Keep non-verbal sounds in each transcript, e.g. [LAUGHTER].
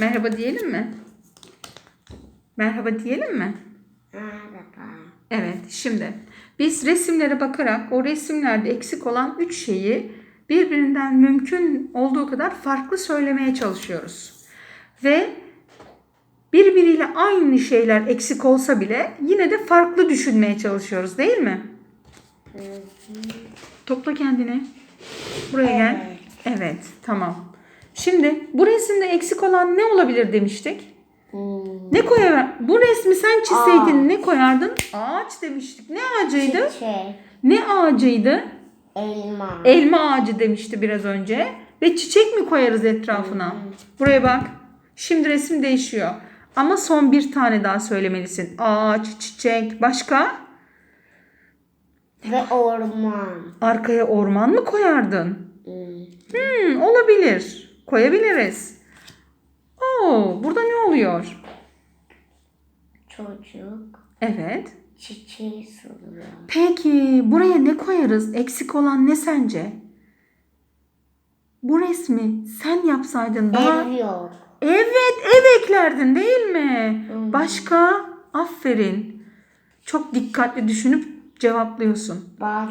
Merhaba diyelim mi? Merhaba diyelim mi? Merhaba. Evet, şimdi biz resimlere bakarak o resimlerde eksik olan üç şeyi birbirinden mümkün olduğu kadar farklı söylemeye çalışıyoruz. Ve birbiriyle aynı şeyler eksik olsa bile yine de farklı düşünmeye çalışıyoruz değil mi? Topla kendini. Buraya gel. Evet, tamam. Şimdi bu resimde eksik olan ne olabilir demiştik? Hmm. Ne koyar? Bu resmi sen çizseydin ne koyardın? Ağaç demiştik. Ne ağacıydı? Çiçek. Ne ağacıydı? Elma. Elma ağacı demişti biraz önce. Ve çiçek mi koyarız etrafına? Buraya bak. Şimdi resim değişiyor. Ama son bir tane daha söylemelisin. Ağaç, çiçek, başka? Ve orman. Arkaya orman mı koyardın? Hmm. Hmm, olabilir. Koyabiliriz. Oo, burada ne oluyor? Çocuk. Evet. Çiçeği suluyor. Peki buraya ne koyarız? Eksik olan ne sence? Bu resmi sen yapsaydın daha... Ev yok. Evet ev eklerdin değil mi? Hı. Başka? Aferin. Çok dikkatli düşünüp cevaplıyorsun. Bah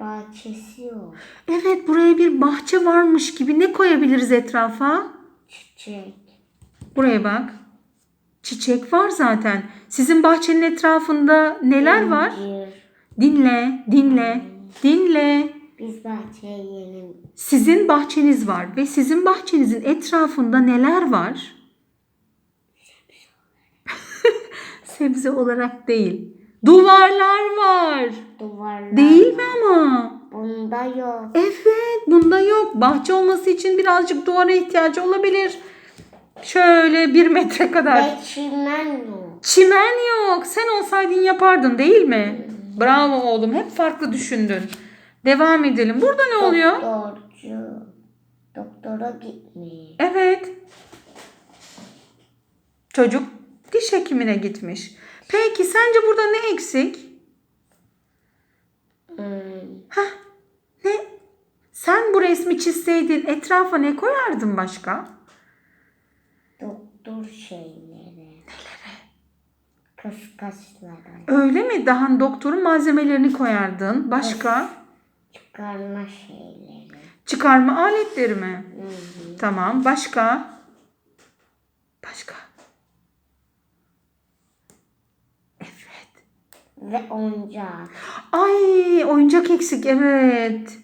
bahçesi yok. Evet buraya bir bahçe varmış gibi ne koyabiliriz etrafa? Çiçek. Buraya bak. Çiçek var zaten. Sizin bahçenin etrafında neler var? İncir. Dinle, dinle, dinle. Biz bahçeye yeni Sizin bahçeniz var ve sizin bahçenizin etrafında neler var? [LAUGHS] Sebze olarak değil. Duvarlar var. duvarlar Değil mi ama? Bunda yok. Evet, bunda yok. Bahçe olması için birazcık duvara ihtiyacı olabilir. Şöyle bir metre kadar. Ve çimen yok. Çimen yok. Sen olsaydın yapardın değil mi? Bravo oğlum. Hep farklı düşündün. Devam edelim. Burada ne oluyor? Doktorcu. Doktora gitmeyi. Evet. Çocuk diş hekimine gitmiş. Peki sence burada ne eksik? Hmm. Hah, ne? Sen bu resmi çizseydin etrafa ne koyardın başka? Doktor şeyleri. Nelere? Kıskaçlara. Öyle mi? Daha doktorun malzemelerini koyardın. Başka? Çıkarma şeyleri. Çıkarma aletleri mi? Hı hı. Tamam. Başka? Evet. Ve oyuncak. Ay oyuncak eksik evet.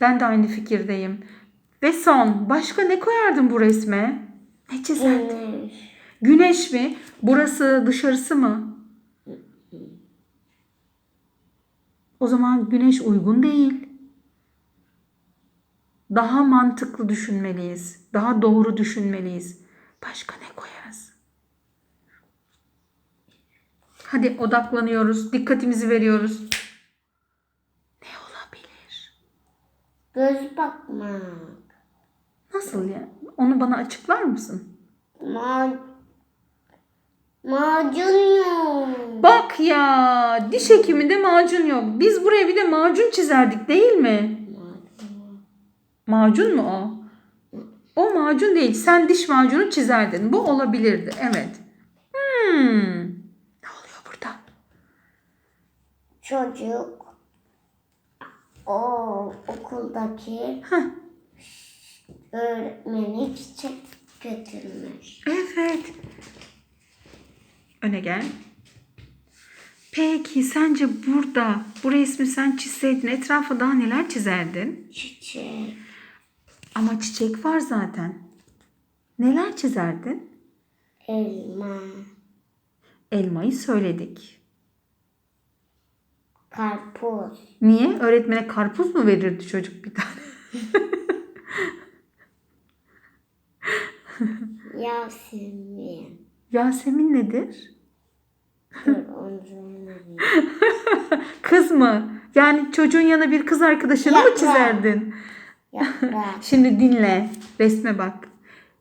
Ben de aynı fikirdeyim. Ve son başka ne koyardın bu resme? Ne çizerdin? Güneş. Güneş mi? Burası dışarısı mı? O zaman güneş uygun değil. Daha mantıklı düşünmeliyiz. Daha doğru düşünmeliyiz. Başka ne koyarız? Hadi odaklanıyoruz. Dikkatimizi veriyoruz. Ne olabilir? Göz bakmak. Nasıl ya? Onu bana açıklar mısın? Ma macun yok. Bak ya diş hekiminde macun yok. Biz buraya bir de macun çizerdik değil mi? Macun mu o? O macun değil. Sen diş macunu çizerdin. Bu olabilirdi. Evet. Hmm. Ne oluyor burada? Çocuk o okuldaki Heh. öğretmeni çiçek götürmüş. Evet. Öne gel. Peki sence burada bu resmi sen çizseydin etrafa daha neler çizerdin? Çiçek. Ama çiçek var zaten. Neler çizerdin? Elma. Elmayı söyledik. Karpuz. Niye? Öğretmene karpuz mu verirdi çocuk bir tane? [LAUGHS] Yasemin. Yasemin nedir? [LAUGHS] Kız mı? Yani çocuğun yanına bir kız arkadaşını mı Yaprak. çizerdin? Yaprak. [LAUGHS] Şimdi dinle. Resme bak.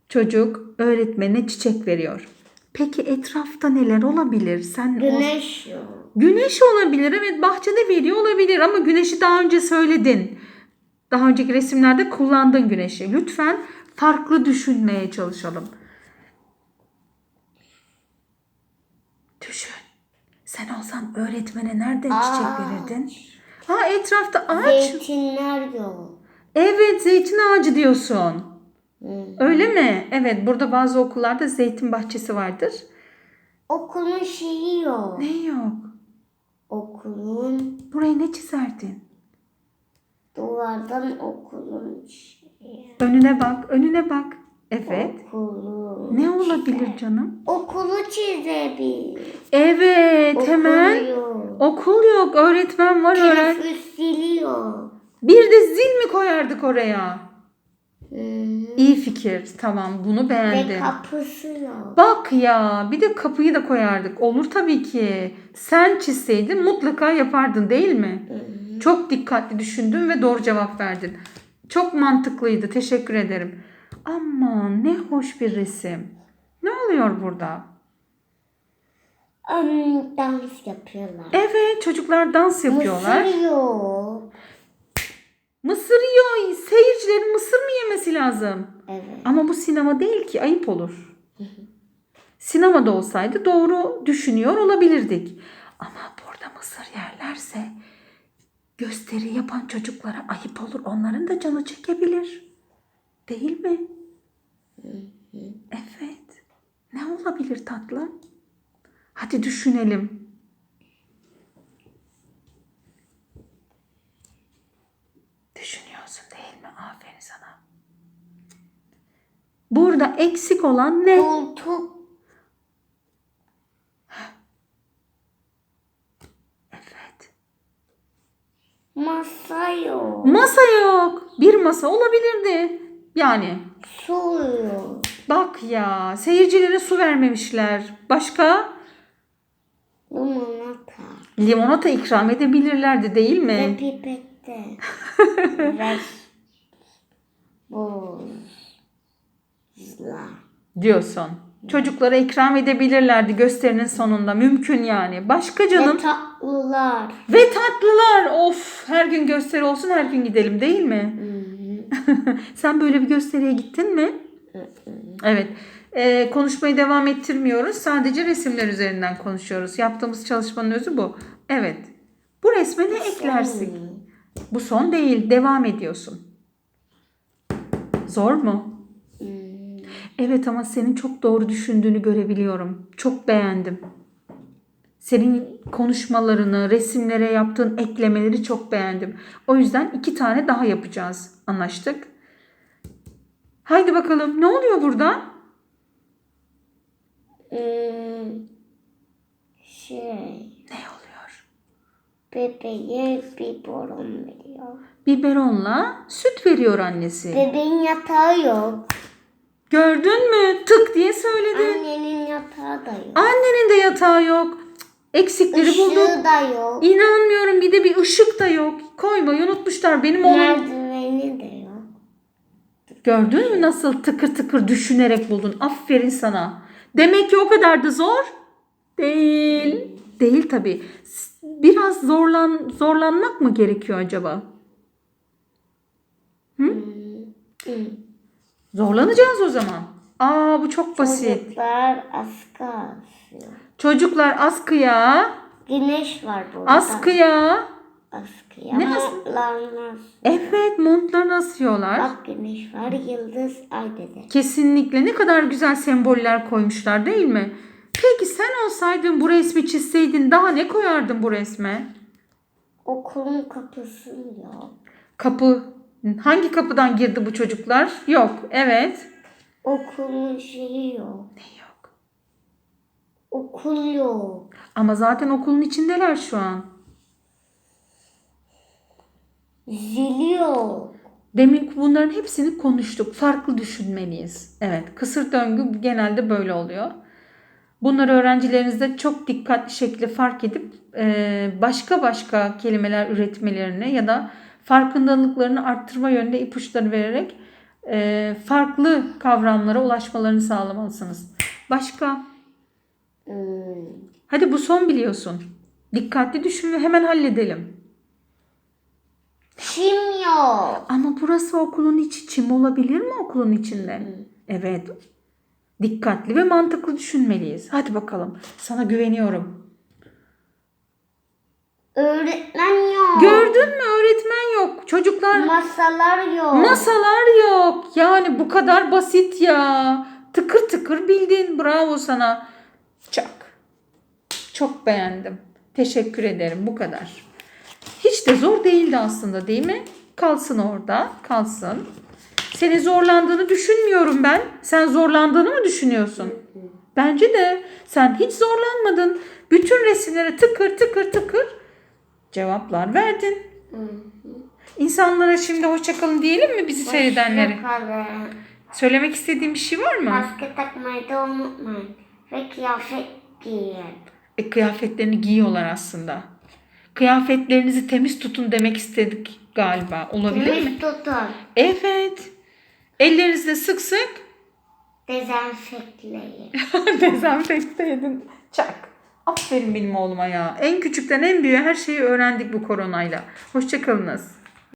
Çocuk öğretmenine çiçek veriyor. Peki etrafta neler olabilir? Sen Güneş. O... Güneş olabilir. Evet bahçede veriyor olabilir ama güneşi daha önce söyledin. Daha önceki resimlerde kullandın güneşi. Lütfen farklı düşünmeye çalışalım. Düşün. Sen olsan öğretmene nereden ağaç. çiçek verirdin? Ha etrafta ağaç. Zeytinler yok. Evet zeytin ağacı diyorsun. Öyle mi? Evet burada bazı okullarda zeytin bahçesi vardır. Okulun şeyi yok. Ne yok? Okulun Buraya ne çizerdin? duvardan okulun şeyi. Önüne bak, önüne bak. Evet. Okulu. Ne olabilir canım? Okulu çizebilir. Evet, Okul hemen. yok. Okul yok, öğretmen var. Öğren... Teneffüs zili yok. Bir de zil mi koyardık oraya? Hı. İyi fikir. Tamam, bunu Ve beğendim. kapısı yok. Bak ya, bir de kapıyı da koyardık. Olur tabii ki. Sen çizseydin mutlaka yapardın değil mi? Hı. Çok dikkatli düşündün ve doğru cevap verdin. Çok mantıklıydı. Teşekkür ederim. Aman ne hoş bir resim. Ne oluyor burada? Am, dans yapıyorlar. Evet çocuklar dans yapıyorlar. Mısır yok. Mısır yiyor. Seyircilerin mısır mı yemesi lazım? Evet. Ama bu sinema değil ki ayıp olur. Sinemada olsaydı doğru düşünüyor olabilirdik. Ama burada mısır yerlerse gösteri yapan çocuklara ayıp olur. Onların da canı çekebilir. Değil mi? Evet. Ne olabilir tatlım? Hadi düşünelim. Düşünüyorsun değil mi? Aferin sana. Burada eksik olan ne? Koltuk Evet. masa yok. Masa yok. Bir masa olabilirdi. Yani Su yok. bak ya seyircilere su vermemişler. Başka Limonata. limonata ikram edebilirlerdi değil Ve mi? pipette. [LAUGHS] Buzla. Diyorsun. Çocuklara ikram edebilirlerdi gösterinin sonunda. Mümkün yani. Başka canım. Ve tatlılar. Ve tatlılar. Of her gün gösteri olsun her gün gidelim değil mi? [LAUGHS] Sen böyle bir gösteriye gittin mi? Evet. Ee, konuşmayı devam ettirmiyoruz. Sadece resimler üzerinden konuşuyoruz. Yaptığımız çalışmanın özü bu. Evet. Bu resme ne eklersin? Bu son değil. Devam ediyorsun. Zor mu? Hmm. Evet ama senin çok doğru düşündüğünü görebiliyorum. Çok beğendim. Senin konuşmalarını, resimlere yaptığın eklemeleri çok beğendim. O yüzden iki tane daha yapacağız. Anlaştık? Haydi bakalım. Ne oluyor burada? Hmm. Şey. Bebeğe bir boron veriyor. Biberonla süt veriyor annesi. Bebeğin yatağı yok. Gördün mü? Tık diye söyledin. Annenin yatağı da yok. Annenin de yatağı yok. Eksikleri bulduk. Işığı da yok. İnanmıyorum bir de bir ışık da yok. Koymayı unutmuşlar. Benim oğlum Merdiveni de yok. Gördün mü nasıl tıkır tıkır düşünerek buldun? Aferin sana. Demek ki o kadar da zor değil. Değil tabii. Biraz zorlan zorlanmak mı gerekiyor acaba? Hı. Zorlanacağız o zaman. Aa bu çok basit. Çocuklar askı asıyor. Çocuklar askıya, Güneş var burada. askıya. Askıya. Ne as- Montlarını Evet montlarını asıyorlar. Bak güneş var, yıldız, ay dedi. Kesinlikle ne kadar güzel semboller koymuşlar değil mi? Peki sen olsaydın bu resmi çizseydin daha ne koyardın bu resme? Okulun kapısı yok. Kapı. Hangi kapıdan girdi bu çocuklar? Yok. Evet. Okulun şeyi yok. Ne yok? Okul yok. Ama zaten okulun içindeler şu an. Zili yok. Demin bunların hepsini konuştuk. Farklı düşünmeliyiz. Evet. Kısır döngü genelde böyle oluyor. Bunları öğrencilerinizde çok dikkatli şekilde fark edip e, başka başka kelimeler üretmelerini ya da farkındalıklarını arttırma yönünde ipuçları vererek e, farklı kavramlara ulaşmalarını sağlamalısınız. Başka? Hmm. Hadi bu son biliyorsun. Dikkatli düşün ve hemen halledelim. Çim yok. Ama burası okulun içi çim olabilir mi okulun içinde? Evet. Dikkatli ve mantıklı düşünmeliyiz. Hadi bakalım. Sana güveniyorum. Öğretmen yok. Gördün mü öğretmen yok. Çocuklar Masalar yok. masalar yok. Yani bu kadar basit ya. Tıkır tıkır bildin. Bravo sana. Çak. Çok beğendim. Teşekkür ederim. Bu kadar. Hiç de zor değildi aslında değil mi? Kalsın orada. Kalsın. Seni zorlandığını düşünmüyorum ben. Sen zorlandığını mı düşünüyorsun? Bence de. Sen hiç zorlanmadın. Bütün resimlere tıkır tıkır tıkır cevaplar verdin. İnsanlara şimdi hoşçakalın diyelim mi bizi seyredenlere? Hoşçakalın. Söylemek istediğim bir şey var mı? Maske takmayı da unutmayın. Ve kıyafet giyin. E, kıyafetlerini giyiyorlar aslında. Kıyafetlerinizi temiz tutun demek istedik galiba. Olabilir mi? Temiz tutun. Evet. Ellerinizle sık sık Dezenfekleyin. [LAUGHS] dezenfekte edin. Çak. Aferin benim oğluma ya. En küçükten en büyüğe her şeyi öğrendik bu koronayla. Hoşçakalınız.